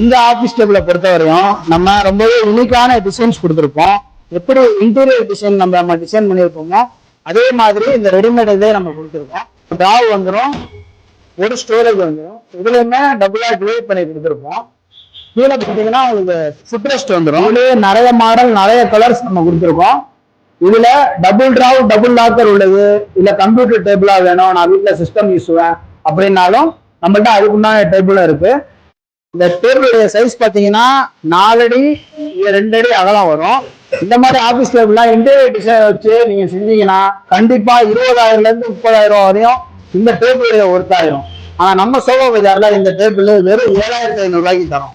இந்த ஆபீஸ் டேபிளை பொறுத்தவரையும் நம்ம ரொம்பவே யூனிக்கான டிசைன்ஸ் கொடுத்துருப்போம். எப்படி இன்டீரியர் டிசைன் நம்ம நம்ம டிசைன் பண்ணியிருப்போமோ அதே மாதிரி இந்த ரெடிமேட் இதே நம்ம கொடுத்துருக்கோம். டாவ் வந்துடும் ஒரு ஸ்டோரேஜ் வந்துடும் இதுலையுமே டபுளாக டிவைட் பண்ணி கொடுத்துருப்போம். கீழே பார்த்தீங்கன்னா உங்களுக்கு ஃபுட்ரெஸ்ட் வந்துடும் இதுலேயே நிறைய மாடல் நிறைய கலர்ஸ் நம்ம கொடுத்துருக்கோம். இதுல டபுள் டிராவ் டபுள் லாக்கர் உள்ளது. இல்ல கம்ப்யூட்டர் டேபிளா வேணும் நான் வீட்டில் சிஸ்டம் யூஸுவேன் அப்படின்னாலும் நம்மள்ட்ட அதுக்குண்டான டேபிளும் இருக்கு. இந்த டேபிளுடைய சைஸ் பார்த்தீங்கன்னா நாலடி ரெண்டு அடி அகலம் வரும். இந்த மாதிரி ஆபீஸ் டேபிள்லாம் இன்டீரியர் டிசைன் வச்சு நீங்க செஞ்சீங்கன்னா கண்டிப்பா இருபதாயிரம்ல இருந்து முப்பதாயிரம் வரையும் இந்த டேபிளுடைய ஒருத்தாயிரம் ஆனா நம்ம சோபா பஜார்ல இந்த டேபிள் வெறும் ஏழாயிரத்தி ஐநூறு ரூபாய்க்கு தரோம்.